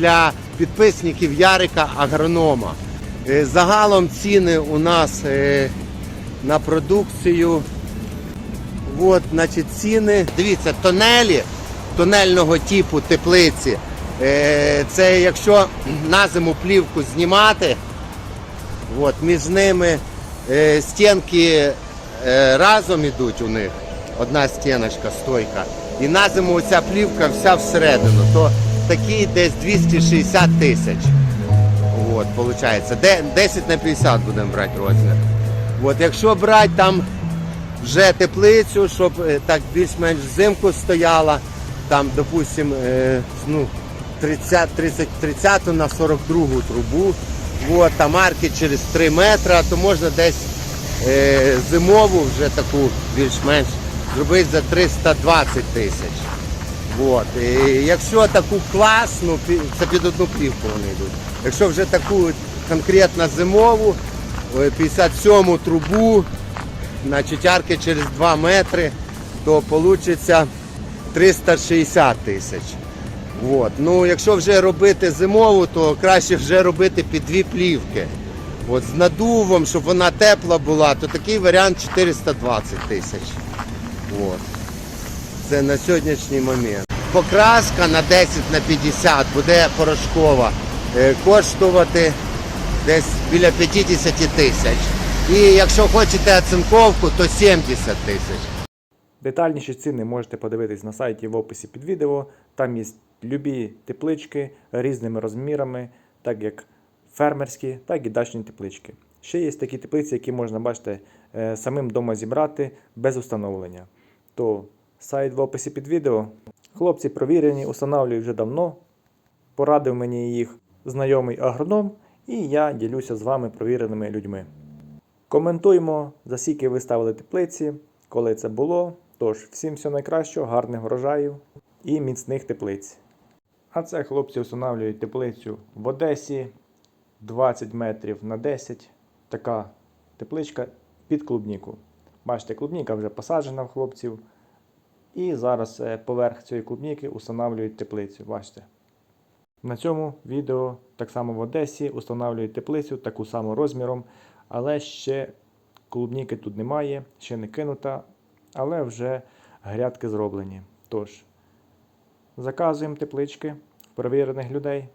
для підписників Ярика Агронома. Е, Загалом ціни у нас е, на продукцію. От, значить, ціни. Дивіться, тонелі тонельного типу теплиці. Е, Це якщо на зиму плівку знімати, от, між ними стінки разом ідуть у них. Одна стіночка, стойка. І на зиму оця плівка вся всередину. То такі десь 260 тисяч. От, получається. 10 на 50 будемо брати розмір. От, якщо брати там вже теплицю, щоб е, так більш-менш взимку стояла, там, допустим, е, ну, 30, 30, 30 на 42 трубу, от, там арки через 3 метри, то можна десь е, зимову вже таку більш-менш зробити за 320 тисяч. От. І якщо таку класну, це під одну плівку вони йдуть. Якщо вже таку конкретно зимову, е, 57 трубу, значить арки через 2 метри, то вийде 360 тисяч. От. Ну, якщо вже робити зимову, то краще вже робити під дві плівки. От, з надувом, щоб вона тепла була, то такий варіант 420 тисяч. От. Це на сьогоднішній момент. Покраска на 10 на 50 буде порошкова е, коштувати десь біля 50 тисяч. І якщо хочете оцинковку, то 70 тисяч. Детальніші ціни можете подивитись на сайті в описі під відео. Там є любі теплички різними розмірами, так як фермерські, так і дачні теплички. Ще є такі теплиці, які можна бачити е, самим вдома зібрати без установлення. То сайт в описі під відео. Хлопці провірені, установлюють вже давно. Порадив мені їх знайомий агроном, і я ділюся з вами провіреними людьми. Коментуємо, за скільки ви ставили теплиці, коли це було. Тож, всім всього найкращого, гарних врожаїв і міцних теплиць. А це хлопці встановлюють теплицю в Одесі 20 метрів на 10. Така тепличка під клубніку. Бачите, клубніка вже посаджена в хлопців. І зараз е, поверх цієї клубніки встановлюють теплицю. Бачите. На цьому відео так само в Одесі встановлюють теплицю таку саму розміром, але ще клубніки тут немає, ще не кинута, але вже грядки зроблені. Тож, заказуємо теплички в перевірених людей.